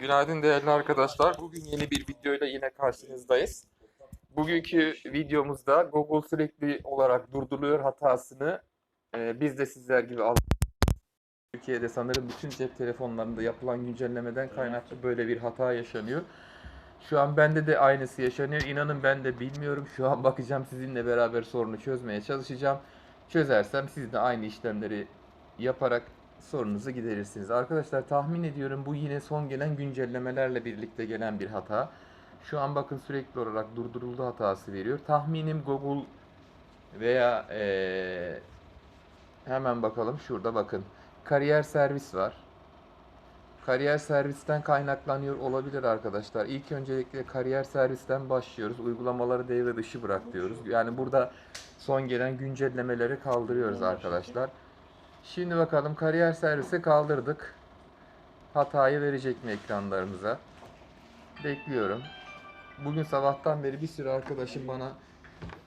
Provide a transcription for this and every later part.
Günaydın değerli arkadaşlar. Bugün yeni bir videoyla yine karşınızdayız. Bugünkü videomuzda Google sürekli olarak durduruyor hatasını e, biz de sizler gibi aldık. Türkiye'de sanırım bütün cep telefonlarında yapılan güncellemeden kaynaklı böyle bir hata yaşanıyor. Şu an bende de aynısı yaşanıyor. İnanın ben de bilmiyorum. Şu an bakacağım sizinle beraber sorunu çözmeye çalışacağım. Çözersem siz de aynı işlemleri yaparak sorunuzu giderirsiniz. Arkadaşlar tahmin ediyorum bu yine son gelen güncellemelerle birlikte gelen bir hata. Şu an bakın sürekli olarak durduruldu hatası veriyor. Tahminim Google veya eee, hemen bakalım şurada bakın. Kariyer servis var. Kariyer servisten kaynaklanıyor olabilir arkadaşlar. İlk öncelikle kariyer servisten başlıyoruz. Uygulamaları devre dışı bırak diyoruz. Yani burada son gelen güncellemeleri kaldırıyoruz arkadaşlar. Şimdi bakalım kariyer servisi kaldırdık. Hatayı verecek mi ekranlarımıza? Bekliyorum. Bugün sabahtan beri bir sürü arkadaşım bana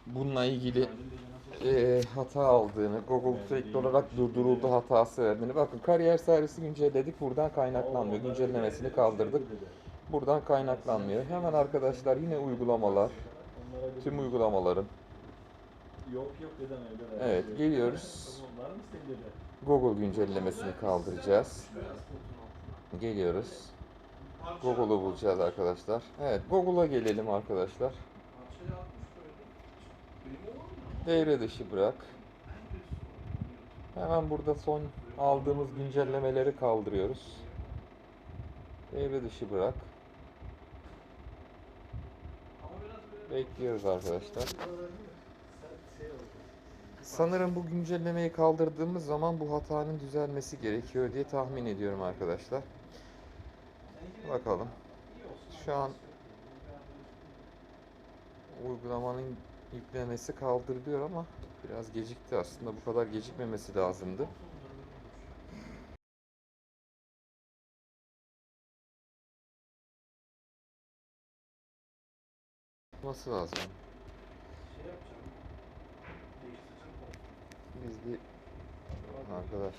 bununla ilgili e, hata aldığını, Google sürekli olarak durduruldu hatası verdiğini. Bakın kariyer servisi güncelledik. Buradan kaynaklanmıyor. Güncellemesini kaldırdık. Buradan kaynaklanmıyor. Hemen arkadaşlar yine uygulamalar. Tüm uygulamaların. Yok yok dedem evde. Evet geliyoruz. Senin dede? Google güncellemesini kaldıracağız. Geliyoruz. Google'u bulacağız arkadaşlar. Evet Google'a gelelim arkadaşlar. Devre dışı bırak. Hemen burada son aldığımız güncellemeleri kaldırıyoruz. Devre dışı bırak. Bekliyoruz arkadaşlar. Sanırım bu güncellemeyi kaldırdığımız zaman bu hatanın düzelmesi gerekiyor diye tahmin ediyorum arkadaşlar. Bakalım. Şu an uygulamanın yüklemesi kaldırılıyor ama biraz gecikti aslında. Bu kadar gecikmemesi lazımdı. Nasıl lazım? Biz bir arkadaş.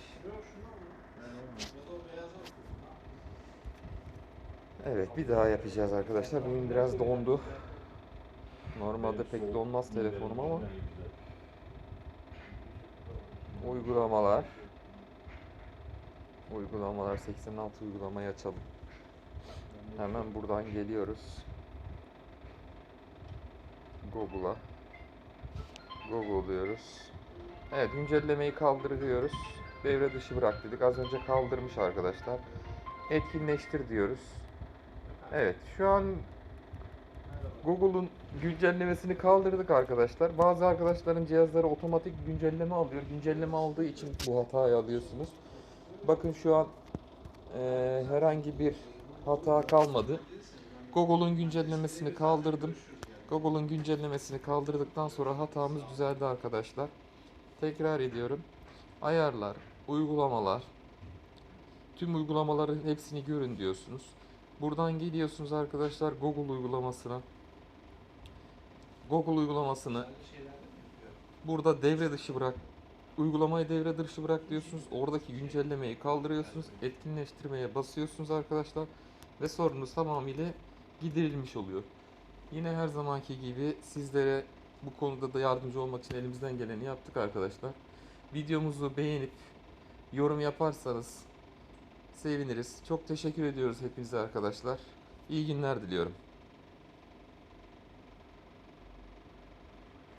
Evet bir daha yapacağız arkadaşlar. Bugün biraz dondu. Normalde pek donmaz telefonum ama uygulamalar uygulamalar 86 uygulamayı açalım. Hemen buradan geliyoruz. Google'a. Google diyoruz. Evet güncellemeyi kaldırıyoruz. Devre dışı bırak dedik. Az önce kaldırmış arkadaşlar. Etkinleştir diyoruz. Evet şu an Google'un güncellemesini kaldırdık arkadaşlar. Bazı arkadaşların cihazları otomatik güncelleme alıyor. Güncelleme aldığı için bu hatayı alıyorsunuz. Bakın şu an eee, herhangi bir hata kalmadı. Google'un güncellemesini kaldırdım. Google'un güncellemesini kaldırdıktan sonra hatamız düzeldi arkadaşlar. Tekrar ediyorum. Ayarlar, uygulamalar, tüm uygulamaların hepsini görün diyorsunuz. Buradan geliyorsunuz arkadaşlar Google uygulamasına. Google uygulamasını burada devre dışı bırak. Uygulamayı devre dışı bırak diyorsunuz. Oradaki güncellemeyi kaldırıyorsunuz. Etkinleştirmeye basıyorsunuz arkadaşlar. Ve sorunuz tamamıyla giderilmiş oluyor. Yine her zamanki gibi sizlere bu konuda da yardımcı olmak için elimizden geleni yaptık arkadaşlar. Videomuzu beğenip yorum yaparsanız seviniriz. Çok teşekkür ediyoruz hepinize arkadaşlar. İyi günler diliyorum.